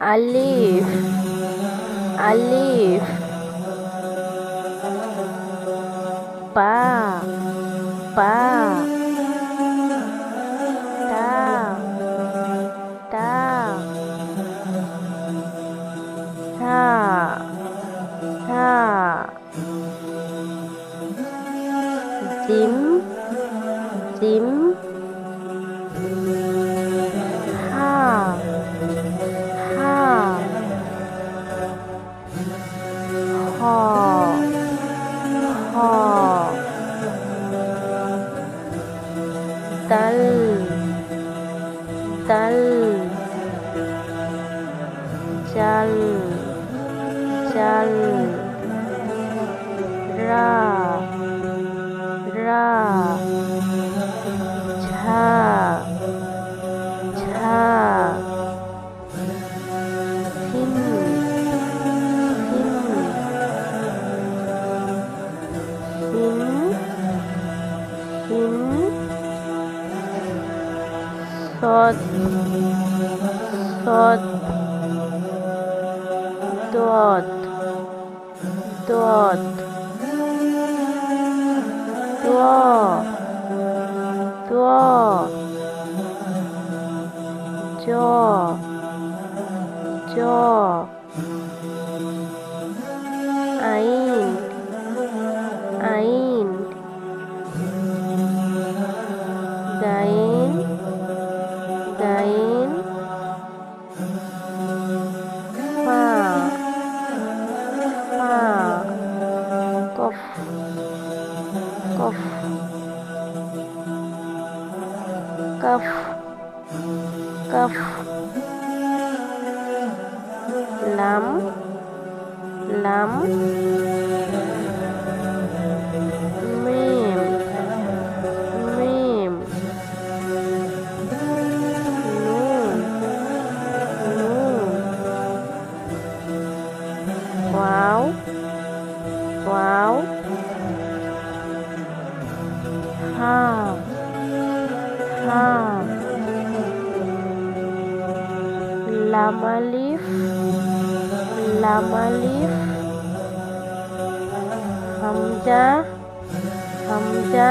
alif. Alif. Pa. Pa. Ta. Ta. Ta, ta, dim, dim. 啊啊啊啊啊啊 সদ সদ দত দত দ দ জ জ dain dain fa fa kof kof kaf kaf lam lam ওয়াও হা হা লামালিফ লামালিফ হামজা হামজা।